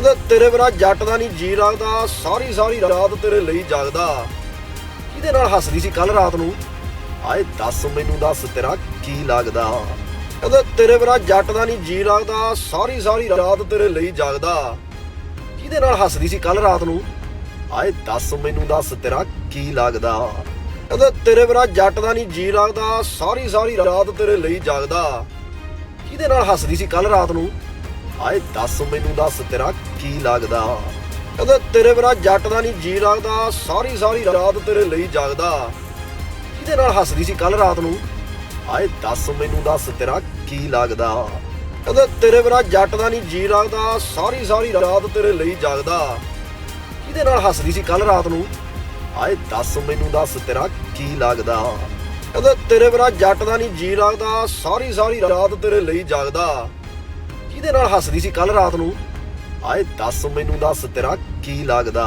ਕਹਿੰਦਾ, ਤੇਰੇ ਬਿਨਾ ਜੱਟ ਦਾ ਨਹੀਂ ਜੀ ਲੱਗਦਾ, ਸਾਰੀ ਸਾਰੀ ਰਾਤ ਤੇਰੇ ਲਈ ਜਾਗਦਾ। ਕਿਹਦੇ ਨਾਲ ਹੱਸਦੀ ਸੀ ਕੱਲ ਰਾਤ ਨੂੰ? ਆਏ ਦੱਸ, ਮੈਨੂੰ ਦੱਸ, ਤੇਰਾ ਕੀ ਲੱਗਦਾ? ਕਹਿੰਦਾ, ਤੇਰੇ ਬਿਨਾ ਜੱਟ ਦਾ ਨਹੀਂ ਜੀ ਲੱਗਦਾ, ਸਾਰੀ ਸਾਰੀ ਰਾਤ ਤੇਰੇ ਲਈ ਜਾਗਦਾ। ਕਿਹਦੇ ਨਾਲ ਹੱਸਦੀ ਸੀ ਕੱਲ ਰਾਤ ਨੂੰ? ਆਏ ਦੱਸ, ਮੈਨੂੰ ਦੱਸ, ਤੇਰਾ ਕੀ ਲੱਗਦਾ? ਕਹਿੰਦਾ, ਤੇਰੇ ਬਿਨਾ ਜੱਟ ਦਾ ਨਹੀਂ ਜੀ ਲੱਗਦਾ, ਸਾਰੀ ਸਾਰੀ ਰਾਤ ਤੇਰੇ ਲਈ ਜਾਗਦਾ। ਕਿਹਦੇ ਨਾਲ ਹੱਸਦੀ ਸੀ ਕੱਲ ਰਾਤ ਨੂੰ? ਆਏ ਦੱਸ ਮੈਨੂੰ, ਦੱਸ ਤੇਰਾ ਕੀ ਲੱਗਦਾ? ਕਹਿੰਦਾ, ਤੇਰੇ ਬਿਨਾ ਜੱਟ ਦਾ ਨਹੀਂ ਜੀ ਲੱਗਦਾ, ਸਾਰੀ ਸਾਰੀ ਰਾਤ ਤੇਰੇ ਲਈ ਜਾਗਦਾ। ਕਿਹਦੇ ਨਾਲ ਹੱਸਦੀ ਸੀ ਕੱਲ ਰਾਤ ਨੂੰ? ਆਏ ਦੱਸ ਮੈਨੂੰ, ਦੱਸ ਤੇਰਾ ਕੀ ਲੱਗਦਾ? ਕਹਿੰਦਾ, ਤੇਰੇ ਬਿਨਾ ਜੱਟ ਦਾ ਨਹੀਂ ਜੀ ਲੱਗਦਾ, ਸਾਰੀ ਸਾਰੀ ਰਾਤ ਤੇਰੇ ਲਈ ਜਾਗਦਾ। ਕਿਹਦੇ ਨਾਲ ਹੱਸਦੀ ਸੀ ਕੱਲ ਰਾਤ ਨੂੰ? ਆਏ ਦੱਸ ਮੈਨੂੰ, ਦੱਸ ਤੇਰਾ ਕੀ ਲੱਗਦਾ? ਕਹਿੰਦਾ, ਤੇਰੇ ਬਿਨਾ ਜੱਟ ਦਾ ਨਹੀਂ ਜੀ ਲੱਗਦਾ, ਸਾਰੀ ਸਾਰੀ ਰਾਤ ਤੇਰੇ ਲਈ ਜਾਗਦਾ। ਕਿਹਦੇ ਨਾਲ ਹੱਸਦੀ ਸੀ ਕੱਲ ਰਾਤ ਨੂੰ? ਆਏ ਦੱਸ ਮੈਨੂੰ ਦੱਸ ਤੇਰਾ ਕੀ ਲੱਗਦਾ?